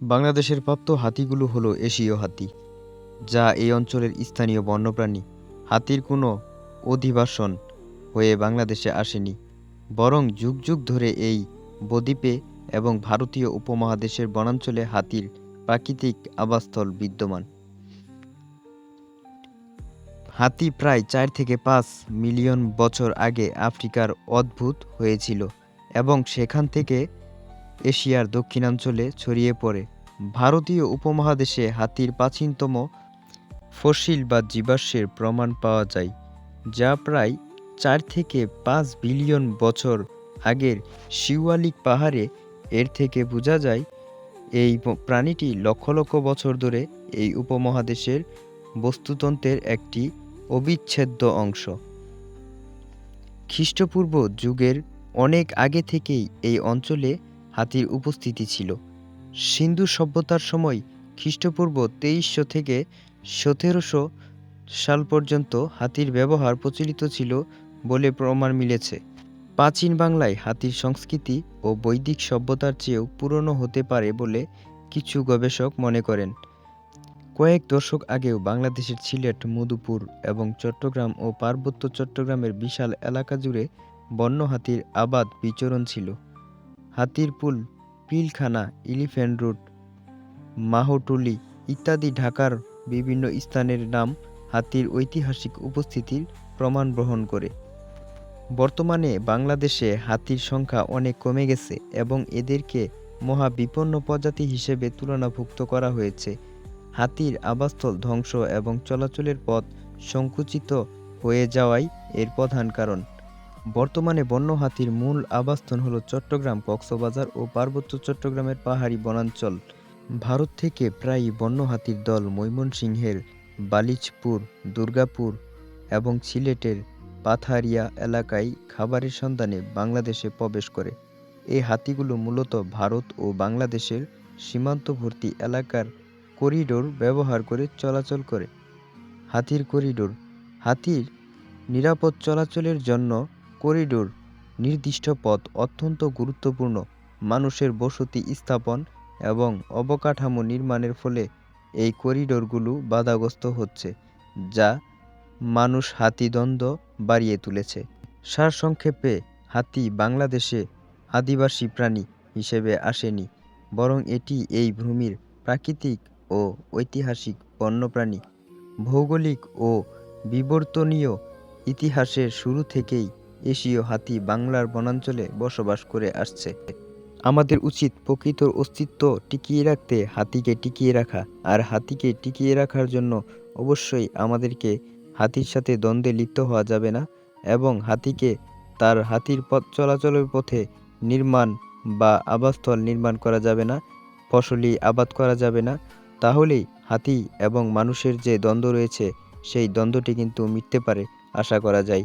বাংলাদেশের প্রাপ্ত হাতিগুলো হলো এশীয় হাতি, যা এই অঞ্চলের স্থানীয় বন্যপ্রাণী। হাতির কোনো অধিবাসন হয়ে বাংলাদেশে আসেনি, বরং যুগ যুগ ধরে এই বদ্বীপে এবং ভারতীয় উপমহাদেশের বনাঞ্চলে হাতির প্রাকৃতিক আবাসস্থল বিদ্যমান। হাতি প্রায় চার থেকে পাঁচ মিলিয়ন বছর আগে আফ্রিকার অদ্ভুত হয়েছিল এবং সেখান থেকে এশিয়ার দক্ষিণাঞ্চলে ছড়িয়ে পড়ে। ভারতীয় উপমহাদেশে হাতির প্রাচীনতম ফসিল বা জীবাশ্মের প্রমাণ পাওয়া যায়, যা প্রায় চার থেকে পাঁচ বিলিয়ন বছর আগের শিওয়ালিক পাহাড়ে এর থেকে বোঝা যায়, এই প্রাণীটি লক্ষ লক্ষ বছর ধরে এই উপমহাদেশের বস্তুতন্ত্রের একটি অবিচ্ছেদ্য অংশ। খ্রিস্টপূর্ব যুগের অনেক আগে থেকেই এই অঞ্চলে হাতির উপস্থিতি ছিল। সিন্ধু সভ্যতার সময় খ্রিস্টপূর্ব তেইশশো থেকে সতেরোশো সাল পর্যন্ত হাতির ব্যবহার প্রচলিত ছিল বলে প্রমাণ মিলেছে। প্রাচীন বাংলায় হাতির সংস্কৃতি ও বৈদিক সভ্যতার চেয়েও পুরনো হতে পারে বলে কিছু গবেষক মনে করেন। কয়েক দশক আগেও বাংলাদেশের সিলেট, মধুপুর এবং চট্টগ্রাম ও পার্বত্য চট্টগ্রামের বিশাল এলাকা জুড়ে বন্য হাতির আবাদ বিচরণ ছিল। হাতির পুল, পিলখানা এলিফ্যান্ট রোড, মাহটুলি ইত্যাদি ঢাকার বিভিন্ন স্থানের নাম হাতির ঐতিহাসিক উপস্থিতির প্রমাণ বহন করে। বর্তমানে বাংলাদেশে হাতির সংখ্যা অনেক কমে গেছে এবং এদেরকে মহাবিপন্ন প্রজাতি হিসেবে তুলনাভুক্ত করা হয়েছে। হাতির আবাসস্থল ধ্বংস এবং চলাচলের পথ সংকুচিত হয়ে যাওয়াই এর প্রধান কারণ। বর্তমানে বন্য হাতির মূল আবাসস্থল হলো চট্টগ্রাম, কক্সবাজার ও পার্বত্য চট্টগ্রামের পাহাড়ি বনাঞ্চল। ভারত থেকে প্রায়ই বন্য হাতির দল ময়মনসিংহের বালিচপুর, দুর্গাপুর এবং সিলেটের পাথারিয়া এলাকায় খাবারের সন্ধানে বাংলাদেশে প্রবেশ করে। এই হাতিগুলো মূলত ভারত ও বাংলাদেশের সীমান্তবর্তী এলাকার করিডোর ব্যবহার করে চলাচল করে। হাতির করিডোর, হাতির নিরাপদ চলাচলের জন্য করিডোর, নির্দিষ্ট পথ অত্যন্ত গুরুত্বপূর্ণ, মানুষের বসতি স্থাপন এবং অবকাঠামো নির্মাণের ফলে এই করিডোরগুলো বাধাগ্রস্ত হচ্ছে, যা মানুষ হাতি দ্বন্দ্ব বাড়িয়ে তুলেছে। সারসংক্ষেপে, হাতি বাংলাদেশে আদিবাসী প্রাণী হিসেবে আসেনি, বরং এটি এই ভূমির প্রাকৃতিক ও ঐতিহাসিক বন্যপ্রাণী। ভৌগোলিক ও বিবর্তনীয় ইতিহাসের শুরু থেকেই এশীয় হাতি বাংলার বনাঞ্চলে বসবাস করে আসছে। আমাদের উচিত প্রকৃত অস্তিত্ব টিকিয়ে রাখতে, হাতিকে টিকিয়ে রাখা। আর হাতিকে টিকিয়ে রাখার জন্য অবশ্যই আমাদেরকে হাতির সাথে দ্বন্দ্বে লিপ্ত হওয়া যাবে না এবং হাতিকে তার হাতির পথ চলাচলের পথে নির্মাণ বা আবাসস্থল নির্মাণ করা যাবে না, ফসলি আবাদ করা যাবে না। তাহলেই হাতি এবং মানুষের যে দ্বন্দ্ব রয়েছে, সেই দ্বন্দ্বটি কিন্তু মিটতে পারে, আশা করা যায়।